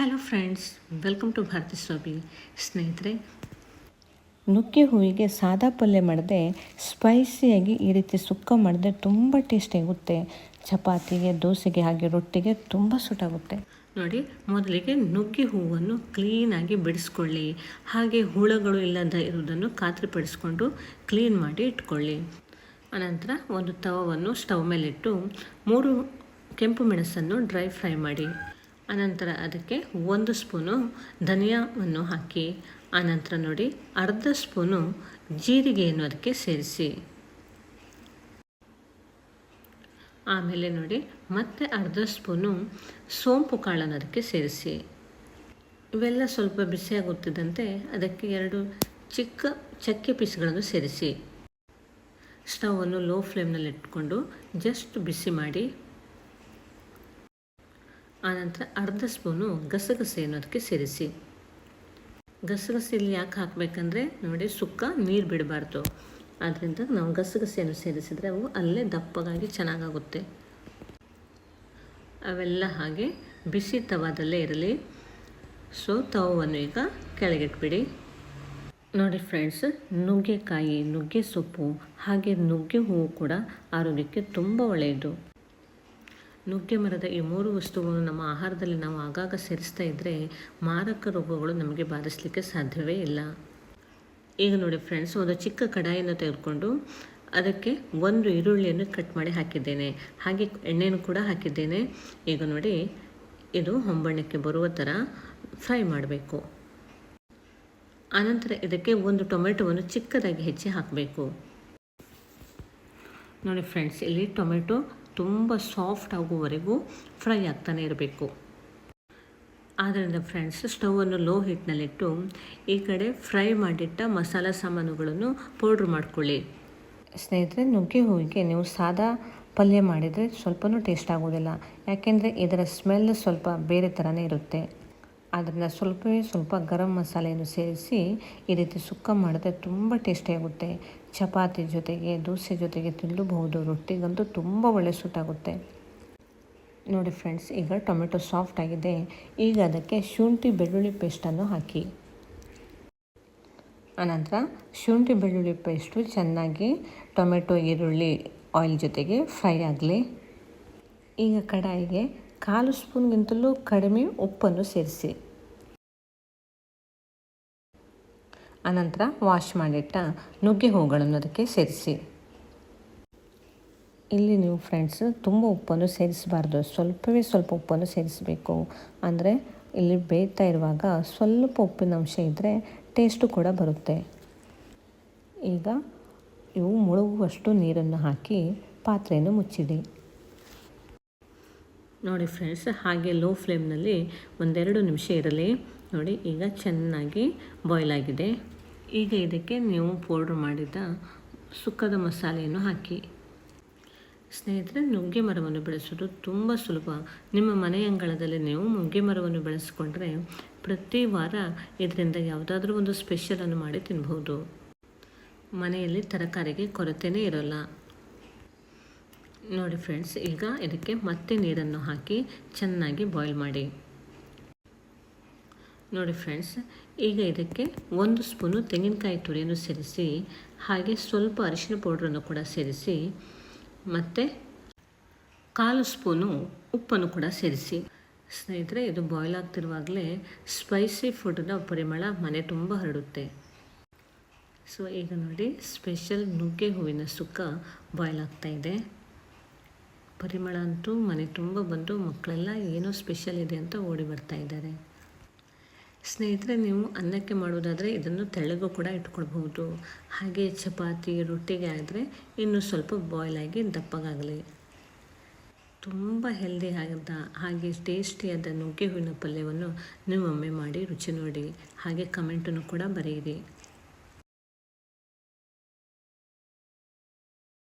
Hello friends welcome to Bharathi Swamy ಸ್ನೇಹಿತರೆ ನುಗ್ಗೆ ಹೂವಿಗೆ ಸಾದಾ ಪಲ್ಯ ಮಾಡಿದೆ ಸ್ಪೈಸಿಯಾಗಿ ಈ ರೀತಿ ಸುಕ್ಕ ಮಾಡಿದ್ರೆ ತುಂಬ ಟೇಸ್ಟ್ ಆಗುತ್ತೆ. ಚಪಾತಿಗೆ ದೋಸೆಗೆ ಹಾಗೆ ರೊಟ್ಟಿಗೆ ತುಂಬ ಸುಟ್ಟಾಗುತ್ತೆ ನೋಡಿ ಮೊದಲಿಗೆ ನುಗ್ಗೆ ಹೂವನ್ನು ಕ್ಲೀನಾಗಿ ಬಿಡಿಸ್ಕೊಳ್ಳಿ. ಹಾಗೆ ಹುಳಗಳು ಇಲ್ಲದ ಇರುವುದನ್ನು ಖಾತ್ರಿಪಡಿಸ್ಕೊಂಡು ಕ್ಲೀನ್ ಮಾಡಿ ಇಟ್ಕೊಳ್ಳಿ. ಅನಂತರ ಒಂದು ತವವನ್ನು ಸ್ಟವ್ ಮೇಲಿಟ್ಟು ಮೂರು ಕೆಂಪು ಮೆಣಸನ್ನು ಡ್ರೈ ಫ್ರೈ ಮಾಡಿ. ಅನಂತರ ಅದಕ್ಕೆ ಒಂದು ಸ್ಪೂನು ಧನಿಯಾವನ್ನು ಹಾಕಿ ಆನಂತರ ನೋಡಿ, ಅರ್ಧ ಸ್ಪೂನು ಜೀರಿಗೆಯನ್ನು ಅದಕ್ಕೆ ಸೇರಿಸಿ. ಆಮೇಲೆ ನೋಡಿ, ಮತ್ತೆ ಅರ್ಧ ಸ್ಪೂನು ಸೋಂಪು ಕಾಳನ್ನು ಅದಕ್ಕೆ ಸೇರಿಸಿ. ಇವೆಲ್ಲ ಸ್ವಲ್ಪ ಬಿಸಿಯಾಗುತ್ತಿದ್ದಂತೆ ಅದಕ್ಕೆ ಎರಡು ಚಿಕ್ಕ ಚಕ್ಕೆ ಪೀಸ್ಗಳನ್ನು ಸೇರಿಸಿ. ಸ್ಟವನ್ನು ಲೋ ಫ್ಲೇಮ್ನಲ್ಲಿ ಇಟ್ಕೊಂಡು ಜಸ್ಟ್ ಬಿಸಿ ಮಾಡಿ ಆನಂತರ ಅರ್ಧ ಸ್ಪೂನು ಗಸಗಸೆಯನ್ನು ಅದಕ್ಕೆ ಸೇರಿಸಿ. ಗಸಗಸೆ ಇಲ್ಲಿ ಯಾಕೆ ಹಾಕಬೇಕಂದ್ರೆ ನೋಡಿ ಸುಕ್ಕ ನೀರು ಬಿಡಬಾರ್ದು. ಆದ್ದರಿಂದ ನಾವು ಗಸಗಸೆಯನ್ನು ಸೇರಿಸಿದರೆ ಅವು ಅಲ್ಲೇ ದಪ್ಪಗಾಗಿ ಚೆನ್ನಾಗಾಗುತ್ತೆ. ಅವೆಲ್ಲ ಹಾಗೆ ಬಿಸಿ ತವಾದಲ್ಲೇ ಇರಲಿ. ಸೊ ತವವನ್ನು ಈಗ ಕೆಳಗಿಟ್ಬಿಡಿ. ನೋಡಿ ಫ್ರೆಂಡ್ಸ್, ನುಗ್ಗೆಕಾಯಿ ನುಗ್ಗೆ ಸೊಪ್ಪು ಹಾಗೆ ನುಗ್ಗೆ ಹೂವು ಕೂಡ ಆರೋಗ್ಯಕ್ಕೆ ತುಂಬ ಒಳ್ಳೆಯದು. ನುಗ್ಗೆ ಮರದ ಈ ಮೂರು ವಸ್ತುಗಳನ್ನು ನಮ್ಮ ಆಹಾರದಲ್ಲಿ ನಾವು ಆಗಾಗ ಸೇರಿಸ್ತಾ ಇದ್ದರೆ ಮಾರಕ ರೋಗಗಳು ನಮಗೆ ಬಾಧಿಸಲಿಕ್ಕೆ ಸಾಧ್ಯವೇ ಇಲ್ಲ. ಈಗ ನೋಡಿ ಫ್ರೆಂಡ್ಸ್ ಒಂದು ಚಿಕ್ಕ ಕಡಾಯಿಯನ್ನು ತೆಗೆದುಕೊಂಡು ಅದಕ್ಕೆ ಒಂದು ಈರುಳ್ಳಿಯನ್ನು ಕಟ್ ಮಾಡಿ ಹಾಕಿದ್ದೇನೆ. ಹಾಗೆ ಎಣ್ಣೆಯನ್ನು ಕೂಡ ಹಾಕಿದ್ದೇನೆ. ಈಗ ನೋಡಿ ಇದು ಹೊಂಬಣ್ಣಕ್ಕೆ ಬರುವ ಥರ ಫ್ರೈ ಮಾಡಬೇಕು. ಆನಂತರ ಇದಕ್ಕೆ ಒಂದು ಟೊಮೆಟೊವನ್ನು ಚಿಕ್ಕದಾಗಿ ಹೆಚ್ಚಿ ಹಾಕಬೇಕು. ನೋಡಿ ಫ್ರೆಂಡ್ಸ್ ಇಲ್ಲಿ ಟೊಮೆಟೊ ತುಂಬ ಸಾಫ್ಟ್ ಆಗುವವರೆಗೂ ಫ್ರೈ ಆಗ್ತಾನೆ ಇರಬೇಕು. ಆದ್ದರಿಂದ ಫ್ರೆಂಡ್ಸ್ ಸ್ಟವನ್ನು ಲೋ ಹೀಟ್ನಲ್ಲಿಟ್ಟು ಈ ಕಡೆ ಫ್ರೈ ಮಾಡಿಟ್ಟ ಮಸಾಲ ಸಾಮಾನುಗಳನ್ನು ಪೌಡ್ರ್ ಮಾಡ್ಕೊಳ್ಳಿ. ಸ್ನೇಹಿತರೆ, ನುಗ್ಗೆ ಹೂವಿಗೆ ನೀವು ಸಾದಾ ಪಲ್ಯ ಮಾಡಿದರೆ ಸ್ವಲ್ಪನೂ ಟೇಸ್ಟ್ ಆಗೋದಿಲ್ಲ. ಯಾಕೆಂದರೆ ಇದರ ಸ್ಮೆಲ್ ಸ್ವಲ್ಪ ಬೇರೆ ಥರನೇ ಇರುತ್ತೆ. ಅದರಿಂದ ಸ್ವಲ್ಪವೇ ಸ್ವಲ್ಪ ಗರಂ ಮಸಾಲೆಯನ್ನು ಸೇರಿಸಿ ಈ ರೀತಿ ಸುಕ್ಕ ಮಾಡಿದ್ರೆ ತುಂಬ ಟೇಸ್ಟಿಯಾಗುತ್ತೆ ಚಪಾತಿ ಜೊತೆಗೆ, ದೋಸೆ ಜೊತೆಗೆ ತಿನ್ನಬಹುದು. ರೊಟ್ಟಿಗಂತೂ ತುಂಬ ಒಳ್ಳೆ ಸೂಟಾಗುತ್ತೆ ನೋಡಿ ಫ್ರೆಂಡ್ಸ್ ಈಗ ಟೊಮೆಟೊ ಸಾಫ್ಟ್ ಆಗಿದೆ. ಈಗ ಅದಕ್ಕೆ ಶುಂಠಿ ಬೆಳ್ಳುಳ್ಳಿ ಪೇಸ್ಟನ್ನು ಹಾಕಿ. ಆನಂತರ ಶುಂಠಿ ಬೆಳ್ಳುಳ್ಳಿ ಪೇಸ್ಟು ಚೆನ್ನಾಗಿ ಟೊಮೆಟೊ, ಈರುಳ್ಳಿ ಆಯಿಲ್ ಜೊತೆಗೆ ಫ್ರೈ ಆಗಲಿ. ಈಗ ಕಡಾಯಿಗೆ ಕಾಲು ಸ್ಪೂನ್ಗಿಂತಲೂ ಕಡಿಮೆ ಉಪ್ಪನ್ನು ಸೇರಿಸಿ. ಅನಂತರ ವಾಶ್ ಮಾಡಿಟ್ಟ ನುಗ್ಗೆ ಹೂಗಳನ್ನು ಅದಕ್ಕೆ ಸೇರಿಸಿ. ಇಲ್ಲಿ ನೀವು ಫ್ರೆಂಡ್ಸ್ ತುಂಬ ಉಪ್ಪನ್ನು ಸೇರಿಸಬಾರ್ದು. ಸ್ವಲ್ಪವೇ ಸ್ವಲ್ಪ ಉಪ್ಪನ್ನು ಸೇರಿಸಬೇಕು. ಅಂದರೆ ಇಲ್ಲಿ ಬೇಯ್ತಾ ಇರುವಾಗ ಸ್ವಲ್ಪ ಉಪ್ಪಿನ ಅಂಶ ಇದ್ದರೆ ಟೇಸ್ಟು ಕೂಡ ಬರುತ್ತೆ. ಈಗ ಇವು ಮುಳುಗುವಷ್ಟು ನೀರನ್ನು ಹಾಕಿ ಪಾತ್ರೆಯನ್ನು ಮುಚ್ಚಿಡಿ. ನೋಡಿ ಫ್ರೆಂಡ್ಸ್ ಹಾಗೆ ಲೋ ಫ್ಲೇಮ್ನಲ್ಲಿ ಒಂದೆರಡು ನಿಮಿಷ ಇರಲಿ. ನೋಡಿ, ಈಗ ಚೆನ್ನಾಗಿ ಬಾಯ್ಲ್ ಆಗಿದೆ. ಈಗ ಇದಕ್ಕೆ ನೀವು ಪೌಡ್ರ್ ಮಾಡಿದ ಸುಕ್ಕದ ಮಸಾಲೆಯನ್ನು ಹಾಕಿ. ಸ್ನೇಹಿತರೆ, ನುಗ್ಗೆ ಮರವನ್ನು ಬೆಳೆಸೋದು ತುಂಬ ಸುಲಭ. ನಿಮ್ಮ ಮನೆಯಂಗಳದಲ್ಲಿ ನೀವು ನುಗ್ಗೆ ಮರವನ್ನು ಬೆಳೆಸ್ಕೊಂಡ್ರೆ ಪ್ರತಿ ವಾರ ಇದರಿಂದ ಯಾವುದಾದ್ರೂ ಒಂದು ಸ್ಪೆಷಲನ್ನು ಮಾಡಿ ತಿನ್ಬೋದು ಮನೆಯಲ್ಲಿ ತರಕಾರಿಗೆ ಕೊರತೆಯೇ ಇರೋಲ್ಲ. ನೋಡಿ ಫ್ರೆಂಡ್ಸ್ ಈಗ ಇದಕ್ಕೆ ಮತ್ತೆ ನೀರನ್ನು ಹಾಕಿ ಚೆನ್ನಾಗಿ ಬಾಯ್ಲ್ ಮಾಡಿ. ನೋಡಿ ಫ್ರೆಂಡ್ಸ್ ಈಗ ಇದಕ್ಕೆ ಒಂದು ಸ್ಪೂನು ತೆಂಗಿನಕಾಯಿ ತುರಿಯನ್ನು ಸೇರಿಸಿ, ಹಾಗೆ ಸ್ವಲ್ಪ ಅರಿಶಿನ ಪೌಡ್ರನ್ನು ಕೂಡ ಸೇರಿಸಿ, ಮತ್ತು ಕಾಲು ಸ್ಪೂನು ಉಪ್ಪನ್ನು ಕೂಡ ಸೇರಿಸಿ. ಸ್ನೇಹಿತರೆ, ಇದು ಬಾಯ್ಲ್ ಆಗ್ತಿರುವಾಗಲೇ ಸ್ಪೈಸಿ ಫುಡ್ನ ಪರಿಮಳ ಮನೆ ತುಂಬ ಹರಡುತ್ತೆ. ಸೊ ಈಗ ನೋಡಿ ಸ್ಪೆಷಲ್ ನುಗ್ಗೆ ಹೂವಿನ ಸುಕ್ಕ ಬಾಯ್ಲ್ ಆಗ್ತಾಯಿದೆ ಪರಿಮಳ ಅಂತೂ ಮನೆ ತುಂಬ ಬಂದು ಮಕ್ಕಳೆಲ್ಲ ಏನೋ ಸ್ಪೆಷಲ್ ಇದೆ ಅಂತ ಓಡಿ ಬರ್ತಾ ಇದ್ದಾರೆ. ಸ್ನೇಹಿತರೆ, ನೀವು ಅನ್ನಕ್ಕೆ ಮಾಡೋದಾದರೆ ಇದನ್ನು ತೆಳ್ಳಗೂ ಕೂಡ ಇಟ್ಕೊಳ್ಬಹುದು. ಹಾಗೆ ಚಪಾತಿ, ರೊಟ್ಟಿಗೆ ಆದರೆ ಇನ್ನೂ ಸ್ವಲ್ಪ ಬಾಯ್ಲ್ ಆಗಿ ದಪ್ಪಗಾಗಲಿ. ತುಂಬ ಹೆಲ್ದಿ ಆಗದ ಹಾಗೆ ಟೇಸ್ಟಿಯಾದ ನುಗ್ಗೆ ಹೂವಿನ ಪಲ್ಯವನ್ನು ನೀವೊಮ್ಮೆ ಮಾಡಿ ರುಚಿ ನೋಡಿ. ಹಾಗೆ ಕಮೆಂಟನ್ನು ಕೂಡ ಬರೆಯಿರಿ.